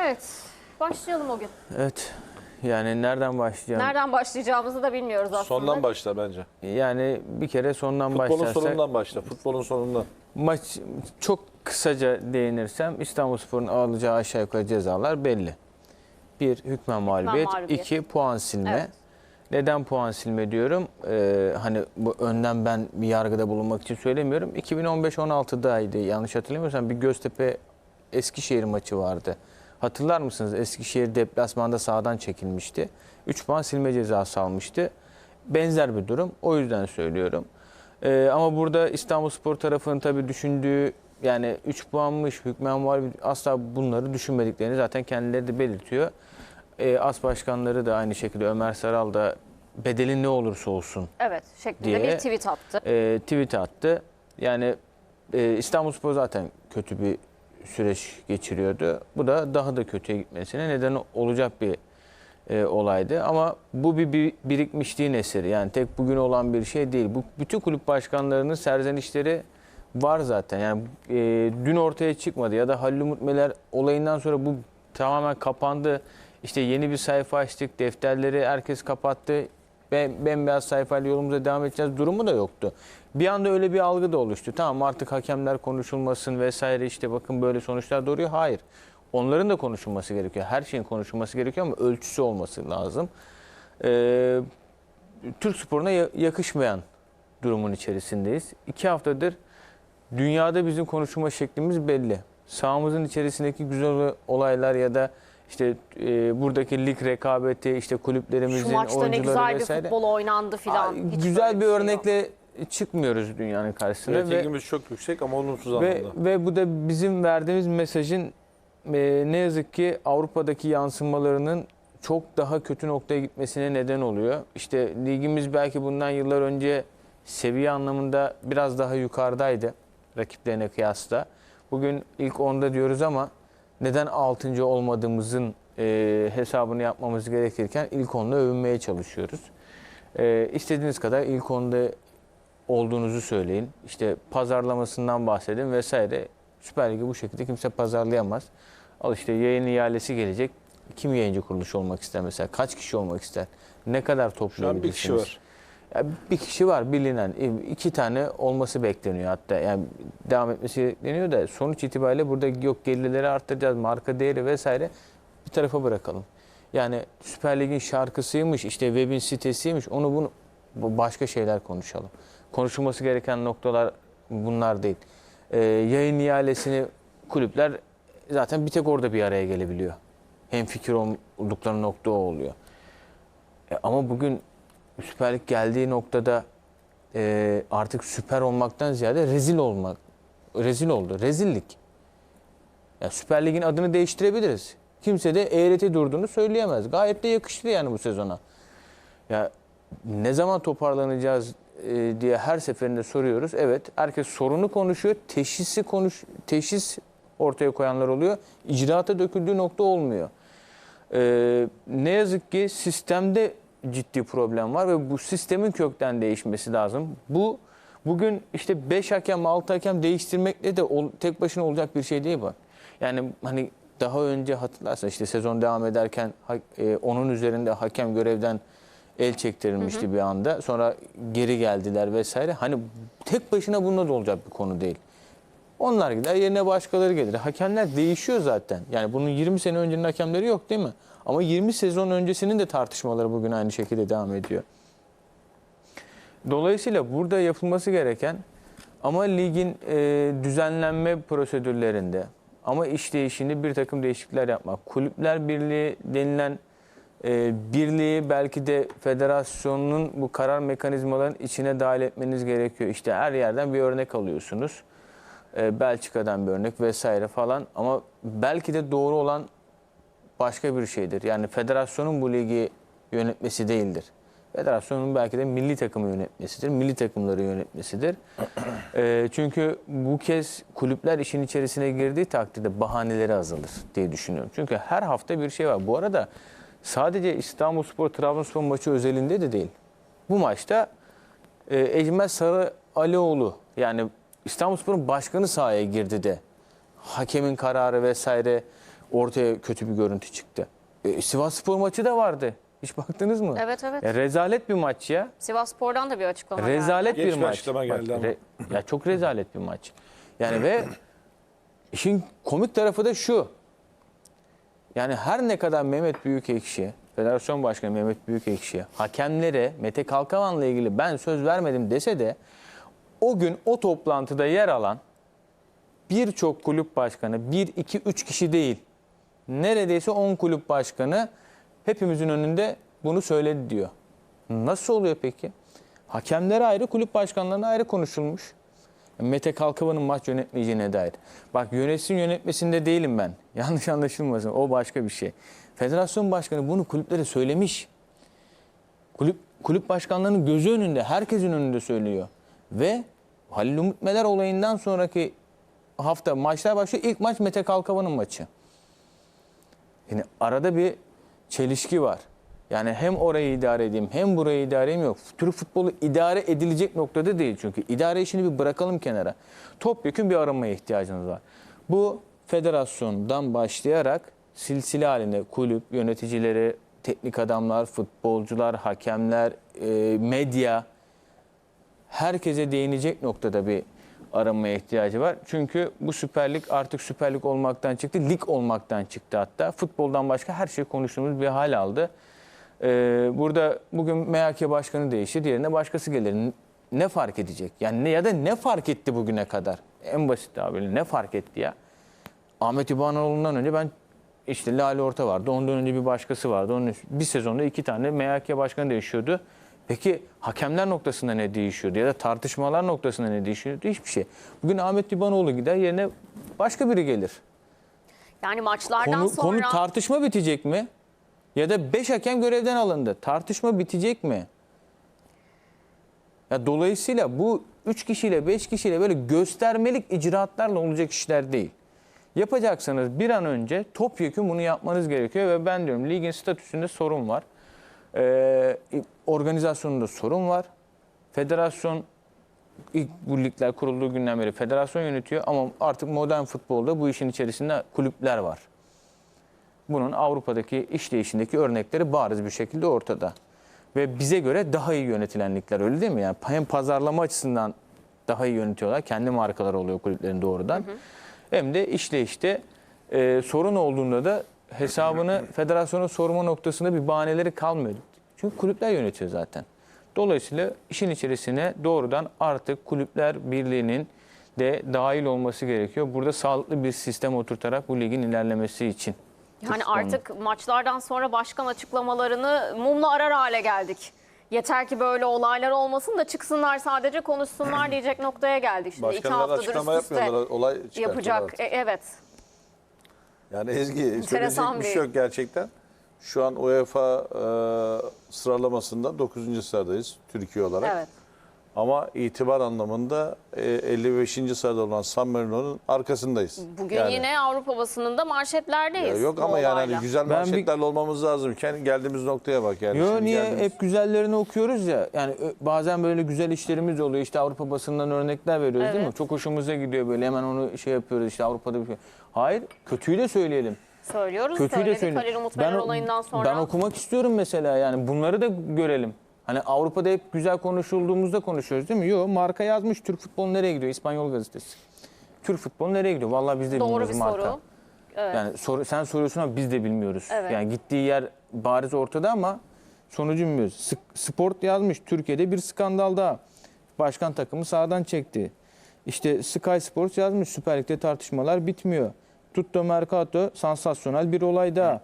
Evet, başlayalım o gün. Evet. Yani nereden başlayacağım? Nereden başlayacağımızı da bilmiyoruz aslında. Sondan başla bence. Yani bir kere sondan Futbolun başlarsak sonundan başla. Futbolun sonundan. maç çok kısaca değinirsem İstanbulspor'un alacağı aşağı yukarı cezalar belli. Bir hükmen mağlubiyet, mağlubiyet. iki puan silme. Evet. Neden puan silme diyorum? Ee, hani bu önden ben bir yargıda bulunmak için söylemiyorum. 2015-16'daydı yanlış hatırlamıyorsam bir Göztepe Eskişehir maçı vardı. Hatırlar mısınız? Eskişehir deplasmanda sağdan çekilmişti. 3 puan silme cezası almıştı. Benzer bir durum. O yüzden söylüyorum. Ee, ama burada İstanbulspor tarafının tabii düşündüğü yani 3 puanmış hükmen var asla bunları düşünmediklerini zaten kendileri de belirtiyor. Ee, As başkanları da aynı şekilde Ömer Saral da bedelin ne olursa olsun Evet, şeklinde diye- bir tweet attı. e, tweet attı. Yani e, İstanbulspor zaten kötü bir süreç geçiriyordu. Bu da daha da kötüye gitmesine neden olacak bir e, olaydı. Ama bu bir, bir birikmişliğin eseri. Yani tek bugün olan bir şey değil. Bu bütün kulüp başkanlarının serzenişleri var zaten. Yani e, dün ortaya çıkmadı ya da Halil Umut Meler olayından sonra bu tamamen kapandı. İşte yeni bir sayfa açtık, defterleri herkes kapattı. Bembeyaz sayfayla yolumuza devam edeceğiz durumu da yoktu. Bir anda öyle bir algı da oluştu. Tamam artık hakemler konuşulmasın vesaire işte bakın böyle sonuçlar doğuruyor. Hayır. Onların da konuşulması gerekiyor. Her şeyin konuşulması gerekiyor ama ölçüsü olması lazım. Ee, Türk sporuna ya- yakışmayan durumun içerisindeyiz. İki haftadır dünyada bizim konuşma şeklimiz belli. Sahamızın içerisindeki güzel olaylar ya da işte e, buradaki lig rekabeti, işte kulüplerimizin Şu maçta ne oyuncuları güzel bir vesaire. futbol oynandı filan. Aa, Hiç güzel bir şey yok. örnekle çıkmıyoruz dünyanın karşısına ve, Ratingimiz çok yüksek ama olumsuz ve anlamda. ve bu da bizim verdiğimiz mesajın e, ne yazık ki Avrupa'daki yansımalarının çok daha kötü noktaya gitmesine neden oluyor. İşte ligimiz belki bundan yıllar önce seviye anlamında biraz daha yukarıdaydı rakiplerine kıyasla. Bugün ilk 10'da diyoruz ama neden 6. olmadığımızın e, hesabını yapmamız gerekirken ilk 10'da övünmeye çalışıyoruz. E, istediğiniz kadar ilk 10'da olduğunuzu söyleyin. İşte pazarlamasından bahsedin vesaire. Süper Lig'i bu şekilde kimse pazarlayamaz. Al işte yayın ihalesi gelecek. Kim yayıncı kuruluş olmak ister mesela? Kaç kişi olmak ister? Ne kadar Şu an toplayabilirsiniz? bir kişi var. Bir kişi var bilinen. İki tane olması bekleniyor hatta. Yani devam etmesi bekleniyor da sonuç itibariyle burada yok gelirleri arttıracağız, marka değeri vesaire bir tarafa bırakalım. Yani Süper Lig'in şarkısıymış, işte webin sitesiymiş, onu bunu bu başka şeyler konuşalım. Konuşulması gereken noktalar bunlar değil. Ee, yayın ihalesini kulüpler zaten bir tek orada bir araya gelebiliyor. Hem fikir oldukları nokta o oluyor. E, ama bugün Süper Lig geldiği noktada e, artık süper olmaktan ziyade rezil olmak. Rezil oldu. Rezillik. Ya Süper Lig'in adını değiştirebiliriz. Kimse de eğreti durduğunu söyleyemez. Gayet de yakıştı yani bu sezona. Ya ne zaman toparlanacağız e, diye her seferinde soruyoruz. Evet, herkes sorunu konuşuyor. Teşhisi konuş teşhis ortaya koyanlar oluyor. İcraata döküldüğü nokta olmuyor. Ee, ne yazık ki sistemde ciddi problem var ve bu sistemin kökten değişmesi lazım. Bu bugün işte 5 hakem 6 hakem değiştirmekle de ol- tek başına olacak bir şey değil bu. Yani hani daha önce hatırlarsan işte sezon devam ederken e, onun üzerinde hakem görevden el çektirilmişti bir anda. Sonra geri geldiler vesaire. Hani tek başına bununla da olacak bir konu değil. Onlar gider yerine başkaları gelir. Hakemler değişiyor zaten. Yani bunun 20 sene öncenin hakemleri yok değil mi? Ama 20 sezon öncesinin de tartışmaları bugün aynı şekilde devam ediyor. Dolayısıyla burada yapılması gereken ama ligin e, düzenlenme prosedürlerinde ama işleyişinde bir takım değişiklikler yapmak. Kulüpler Birliği denilen e, birliği belki de federasyonun bu karar mekanizmalarının içine dahil etmeniz gerekiyor. İşte her yerden bir örnek alıyorsunuz. E, Belçika'dan bir örnek vesaire falan ama belki de doğru olan başka bir şeydir. Yani federasyonun bu ligi yönetmesi değildir. Federasyonun belki de milli takımı yönetmesidir, milli takımları yönetmesidir. E, çünkü bu kez kulüpler işin içerisine girdiği takdirde bahaneleri azalır diye düşünüyorum. Çünkü her hafta bir şey var. Bu arada sadece İstanbulspor Trabzonspor maçı özelinde de değil. Bu maçta e, Ecmel Sarı Alioğlu yani İstanbulspor'un başkanı sahaya girdi de hakemin kararı vesaire ortaya kötü bir görüntü çıktı. E, Sivas Spor maçı da vardı. Hiç baktınız mı? Evet evet. Ya rezalet bir maç ya. Sivas Spor'dan da bir açıklama geldi. Rezalet Geç bir bir maç. açıklama geldi ama. ya çok rezalet bir maç. Yani ve işin komik tarafı da şu. Yani her ne kadar Mehmet Büyükekşi, Federasyon Başkanı Mehmet Büyükekşi hakemlere Mete Kalkavan'la ilgili ben söz vermedim dese de o gün o toplantıda yer alan birçok kulüp başkanı, 1 2 3 kişi değil. Neredeyse 10 kulüp başkanı hepimizin önünde bunu söyledi diyor. Nasıl oluyor peki? Hakemlere ayrı, kulüp başkanlarına ayrı konuşulmuş. Mete Kalkavan'ın maç yönetmeyeceğine dair. Bak yönetsin yönetmesinde değilim ben. Yanlış anlaşılmasın. O başka bir şey. Federasyon başkanı bunu kulüplere söylemiş. Kulüp, kulüp başkanlarının gözü önünde, herkesin önünde söylüyor. Ve Halil Umut Meler olayından sonraki hafta maçlar başlıyor. İlk maç Mete Kalkavan'ın maçı. Yani arada bir çelişki var. Yani hem orayı idare edeyim hem burayı idare edeyim yok. Türk futbolu idare edilecek noktada değil çünkü. idare işini bir bırakalım kenara. Topyekun bir aranmaya ihtiyacımız var. Bu federasyondan başlayarak silsile halinde kulüp, yöneticileri, teknik adamlar, futbolcular, hakemler, e, medya herkese değinecek noktada bir aranmaya ihtiyacı var. Çünkü bu Süper Lig artık Süper Lig olmaktan çıktı, lig olmaktan çıktı hatta. Futboldan başka her şey konuştuğumuz bir hal aldı. Ee, burada bugün MHK başkanı değişir, diğerine başkası gelir. Ne fark edecek? Yani ne ya da ne fark etti bugüne kadar? En basit abi ne fark etti ya? Ahmet İbanoğlu'ndan önce ben işte Lale Orta vardı. Ondan önce bir başkası vardı. Onun bir sezonda iki tane MHK başkanı değişiyordu. Peki hakemler noktasında ne değişiyordu ya da tartışmalar noktasında ne değişiyordu? Hiçbir şey. Bugün Ahmet İbanoğlu gider yerine başka biri gelir. Yani maçlardan Konu, sonra konu tartışma bitecek mi? Ya da 5 hakem görevden alındı. Tartışma bitecek mi? Ya dolayısıyla bu 3 kişiyle 5 kişiyle böyle göstermelik icraatlarla olacak işler değil. Yapacaksanız bir an önce topyekun bunu yapmanız gerekiyor ve ben diyorum ligin statüsünde sorun var. Ee, organizasyonunda sorun var. Federasyon ilk bu ligler kurulduğu günden beri federasyon yönetiyor ama artık modern futbolda bu işin içerisinde kulüpler var. Bunun Avrupa'daki işleyişindeki örnekleri bariz bir şekilde ortada. Ve bize göre daha iyi yönetilen ligler öyle değil mi? Yani hem pazarlama açısından daha iyi yönetiyorlar. Kendi markaları oluyor kulüplerin doğrudan. Hem de işleyişte e, sorun olduğunda da hesabını federasyona sorma noktasında bir bahaneleri kalmıyor. Çünkü kulüpler yönetiyor zaten. Dolayısıyla işin içerisine doğrudan artık kulüpler birliğinin de dahil olması gerekiyor. Burada sağlıklı bir sistem oturtarak bu ligin ilerlemesi için. yani artık maçlardan sonra başkan açıklamalarını mumla arar hale geldik. Yeter ki böyle olaylar olmasın da çıksınlar sadece konuşsunlar diyecek noktaya geldik. Şimdi iki Başkanlar haftadır açıklama üst üste yapmıyorlar. Olay çıkartıyorlar yapacak. E, evet. Yani Ezgi söyleyecek bir- şey yok gerçekten. Şu an UEFA e, sıralamasında 9. sıradayız Türkiye olarak. Evet. Ama itibar anlamında e, 55. sırada olan San Marino'nun arkasındayız. Bugün Yani- yine Avrupa basınında manşetlerdeyiz. Ya yok bu ama yani olayla. hani güzel Ben bir- manşetlerle olmamız lazım. Kendi geldiğimiz noktaya bak yani. Yo Şimdi niye geldiğimiz- hep güzellerini okuyoruz ya. Yani ö- bazen böyle güzel işlerimiz oluyor. İşte Avrupa basından örnekler veriyoruz değil mi? Evet. Çok hoşumuza gidiyor böyle hemen onu şey yapıyoruz işte Avrupa'da bir şey. Hayır, kötüyü de söyleyelim. Söylüyoruz Kötüyü de söyledik söyleyelim. Halil Umut olayından sonra. ben okumak istiyorum mesela yani bunları da görelim. Hani Avrupa'da hep güzel konuşulduğumuzda konuşuyoruz değil mi? Yok marka yazmış Türk futbolu nereye gidiyor? İspanyol gazetesi. Türk futbolu nereye gidiyor? Vallahi biz de Doğru bilmiyoruz bir marka. soru. Evet. Yani sor- sen soruyorsun ama biz de bilmiyoruz. Evet. Yani gittiği yer bariz ortada ama sonucu bilmiyoruz. Sport yazmış Türkiye'de bir skandal daha. Başkan takımı sağdan çekti. İşte Sky Sports yazmış Süper Lig'de tartışmalar bitmiyor. Tutto Mercato sansasyonel bir olay daha.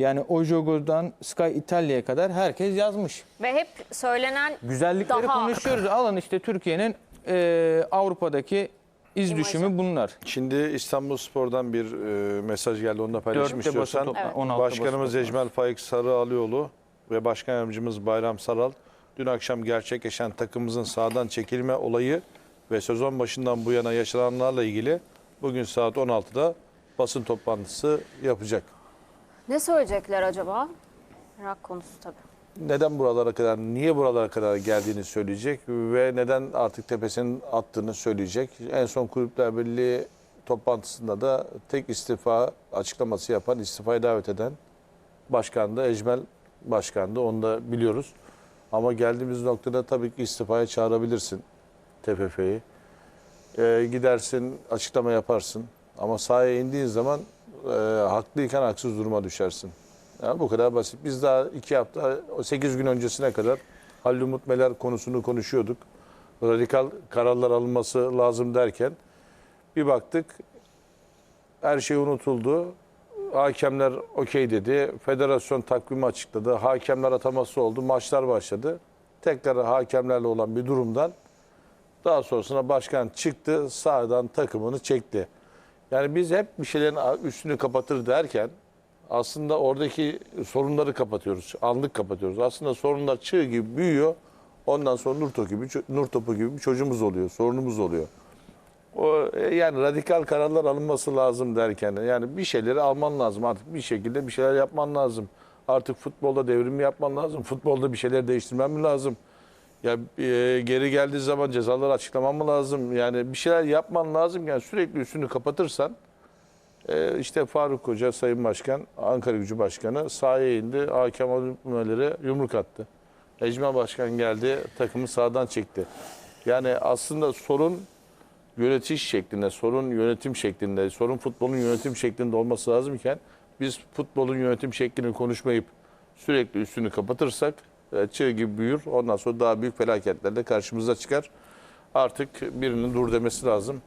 Yani Ojogo'dan Sky İtalya'ya kadar herkes yazmış. Ve hep söylenen Güzellikleri Daha- konuşuyoruz. Alın işte Türkiye'nin e, Avrupa'daki iz İmajı. düşümü bunlar. Şimdi İstanbul Spor'dan bir e, mesaj geldi. Onu da basın istiyorsan. topla- Evet. 16'da Başkanımız Ecmel Faik Sarıalioğlu ve Başkan Yardımcımız Bayram Saral dün akşam gerçekleşen takımımızın sağdan çekilme olayı ve sezon başından bu yana yaşananlarla ilgili bugün saat 16'da basın toplantısı yapacak. Ne söyleyecekler acaba? Merak konusu tabii. Neden buralara kadar, niye buralara kadar geldiğini söyleyecek ve neden artık tepesinin attığını söyleyecek. En son Kulüpler Birliği toplantısında da tek istifa açıklaması yapan, istifaya davet eden başkan da Ecmel başkandı. Onu da biliyoruz. Ama geldiğimiz noktada tabii ki istifaya çağırabilirsin TFF'yi. Ee, gidersin, açıklama yaparsın. Ama sahaya indiğin zaman e, haklıyken haksız duruma düşersin. Yani bu kadar basit. Biz daha iki hafta, 8 gün öncesine kadar Halil Umut Meler konusunu konuşuyorduk. Radikal kararlar alınması lazım derken bir baktık her şey unutuldu. Hakemler okey dedi. Federasyon takvimi açıkladı. Hakemler ataması oldu. Maçlar başladı. Tekrar hakemlerle olan bir durumdan daha sonrasında başkan çıktı. Sağdan takımını çekti. Yani biz hep bir şeylerin üstünü kapatır derken aslında oradaki sorunları kapatıyoruz. Anlık kapatıyoruz. Aslında sorunlar çığ gibi büyüyor. Ondan sonra nur topu gibi, nur topu gibi bir çocuğumuz oluyor. Sorunumuz oluyor. O e, yani radikal kararlar alınması lazım derken yani bir şeyleri alman lazım artık bir şekilde bir şeyler yapman lazım. Artık futbolda devrim yapman lazım? Futbolda bir şeyler değiştirmen lazım? Ya e, geri geldiği zaman cezaları açıklaman mı lazım? Yani bir şeyler yapman lazım. Yani sürekli üstünü kapatırsan e, işte Faruk Hoca Sayın Başkan, Ankara Gücü Başkanı sahaya indi. Hakem Ömer'e yumruk attı. Ecmen Başkan geldi, takımı sağdan çekti. Yani aslında sorun yönetiş şeklinde, sorun yönetim şeklinde, sorun futbolun yönetim şeklinde olması lazımken biz futbolun yönetim şeklini konuşmayıp sürekli üstünü kapatırsak çığ gibi büyür. Ondan sonra daha büyük felaketler de karşımıza çıkar. Artık birinin dur demesi lazım.